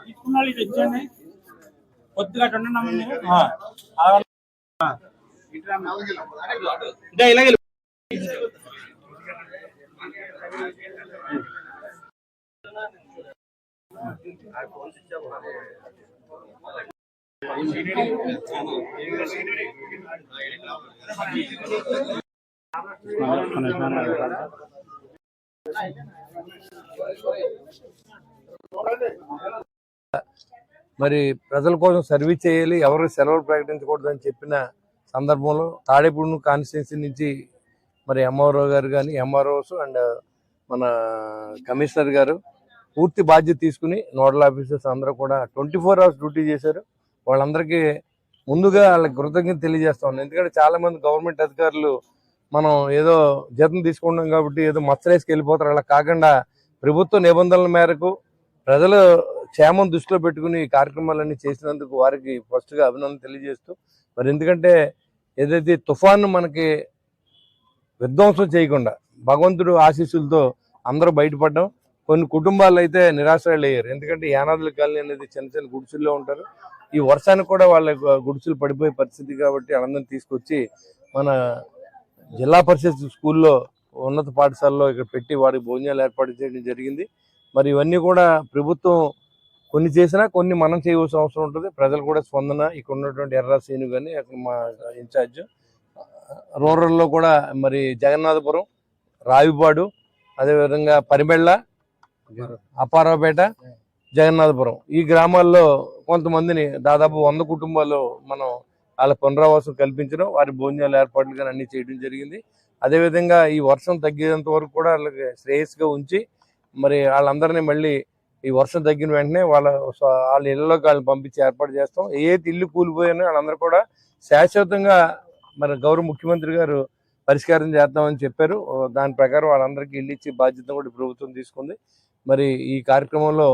తీసుకున్నాడు ఇది ఇచ్చండి కొద్దిగా ఉండండి ఇలాగే మరి ప్రజల కోసం సర్వీస్ చేయాలి ఎవరు సెలవులు ప్రకటించకూడదని చెప్పిన సందర్భంలో తాడేపూడి కాన్స్టిట్యున్సీ నుంచి మరి ఎంఆర్ఓ గారు కానీ ఎంఆర్ఓస్ అండ్ మన కమిషనర్ గారు పూర్తి బాధ్యత తీసుకుని నోడల్ ఆఫీసర్స్ అందరూ కూడా ట్వంటీ ఫోర్ అవర్స్ డ్యూటీ చేశారు. వాళ్ళందరికీ ముందుగా వాళ్ళకి కృతజ్ఞత తెలియజేస్తా ఎందుకంటే చాలా మంది గవర్నమెంట్ అధికారులు మనం ఏదో జీతం తీసుకుంటాం కాబట్టి ఏదో మచ్చలేసుకు వెళ్ళిపోతారు. అలా కాకుండా ప్రభుత్వ నిబంధనల మేరకు ప్రజలు క్షేమం దృష్టిలో పెట్టుకుని ఈ కార్యక్రమాలన్నీ చేసినందుకు వారికి ఫస్ట్గా అభినందన తెలియజేస్తూ మరి ఎందుకంటే ఏదైతే తుఫాను మనకి విధ్వంసం చేయకుండా భగవంతుడు ఆశీస్సులతో అందరూ బయటపడ్డాం కొన్ని కుటుంబాలు అయితే నిరాశ్రయాలు అయ్యారు ఎందుకంటే యానాదుల కాలనీ అనేది చిన్న చిన్న గుడిసెల్లో ఉంటారు. ఈ వర్షానికి కూడా వాళ్ళ గుడిసెలు పడిపోయే పరిస్థితి కాబట్టి ఆనందం తీసుకొచ్చి మన జిల్లా పరిషత్ స్కూల్లో ఉన్నత పాఠశాలలో ఇక్కడ పెట్టి వారికి భోజనాలు ఏర్పాటు చేయడం జరిగింది. మరి ఇవన్నీ కూడా ప్రభుత్వం కొన్ని చేసినా కొన్ని మనం చేయవలసిన అవసరం ఉంటుంది. ప్రజలు కూడా స్పందన ఇక్కడ ఉన్నటువంటి ఎర్ర సీను కానీ అక్కడ మా ఇన్ఛార్జ్ రూరల్లో కూడా మరి జగన్నాథపురం రావిపాడు అదేవిధంగా పరిమెళ్ళ అప్పారావుపేట జగన్నాథపురం. ఈ గ్రామాల్లో కొంతమందిని దాదాపు వంద కుటుంబాలు మనం వాళ్ళ పునరావాసం కల్పించడం వారి భోజనాలు ఏర్పాట్లు కానీ అన్ని చేయడం జరిగింది. అదేవిధంగా ఈ వర్షం తగ్గేంత వరకు కూడా వాళ్ళకి శ్రేయస్గా ఉంచి మరి వాళ్ళందరినీ మళ్ళీ ఈ వర్షం తగ్గిన వెంటనే వాళ్ళ వాళ్ళ ఇళ్ళలోకి వాళ్ళని పంపించి ఏర్పాటు చేస్తాం. ఏ ఇల్లు కూలిపోయానో వాళ్ళందరూ కూడా శాశ్వతంగా మరి గౌరవ ముఖ్యమంత్రి గారు పరిష్కారం చేద్దామని చెప్పారు. దాని ప్రకారం వాళ్ళందరికీ ఇల్లు ఇచ్చే బాధ్యత కూడా ప్రభుత్వం తీసుకుంది. మరి ఈ కార్యక్రమంలో